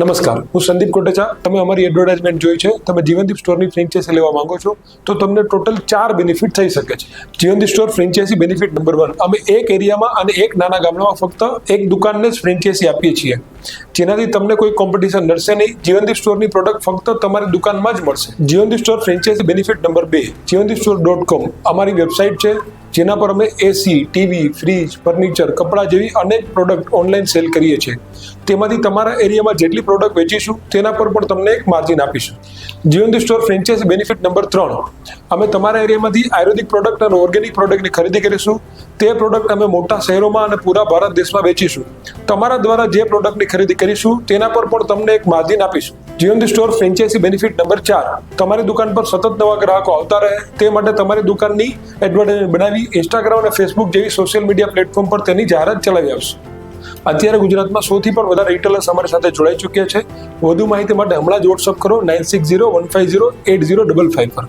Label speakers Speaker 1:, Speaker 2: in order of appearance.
Speaker 1: નમસ્કાર, હું સંદીપ કોટેચા, તમે અમારી એડવર્ટાઇઝમેન્ટ જોઈ છે. તમે જીવનદીપ સ્ટોરની ફ્રેન્ચાઇઝી લેવા માંગો છો, તો તમને ટોટલ ચાર બેનિફિટ થઈ શકે છે. Jeevandeep store franchise benefit number one અમે એક એરિયામાં અને એક નાના ગામડામાં ફક્ત એક દુકાનને જ ફ્રેન્ચાઇઝી આપીએ છીએ. જેનાથી તમને કોઈ કોમ્પિટિશન નડશે નહીં. જીવનદીપ સ્ટોરની પ્રોડક્ટ ફક્ત તમારી દુકાનમાં જ મળશે. Jeevandeep store franchise benefit number બે જીવનદીપ સ્ટોર ડોટ કોમ અમારી વેબસાઇટ છે, જેના પર અમે એસી ટીવી ફ્રીજ ફર્નિચર કપડાં જેવી અનેક પ્રોડક્ટ ઓનલાઈન સેલ કરીએ છીએ. તેમાંથી તમારા એરિયામાં જેટલી પ્રોડક્ટ વેચીશું, તેના પર પણ તમને એક માર્જિન આપીશું. Jeevandeep store franchise benefit number ત્રણ, અમે તમારા એરિયામાંથી આયુર્વેદિક પ્રોડક્ટ અને ઓર્ગેનિક પ્રોડક્ટની ખરીદી કરીશું. તે પ્રોડક્ટ અમે મોટા શહેરોમાં અને પૂરા ભારત દેશમાં વેચીશું. તમારા દ્વારા જે પ્રોડક્ટની ખરીદી કરીશું, તેના પર પણ તમને એક માર્જિન આપીશું. Jeevandeep store franchise benefit number ચાર. તમારી દુકાન પર સતત નવા ગ્રાહકો આવતા રહે, તે માટે તમારી દુકાનની એડવર્ટાઇઝમેન્ટ બનાવી ઇન્સ્ટાગ્રામ અને ફેસબુક જેવી સોશિયલ મીડિયા પ્લેટફોર્મ પર તેની જાહેરાત ચલાવી આવશે. અત્યારે ગુજરાતમાં સૌથી પણ વધારે રિટેલર્સ અમારી સાથે જોડાઈ ચૂક્યા છે. વધુ માહિતી માટે હમણાં જ વોટ્સઅપ કરો nine six zero one five zero eight zero double five પર.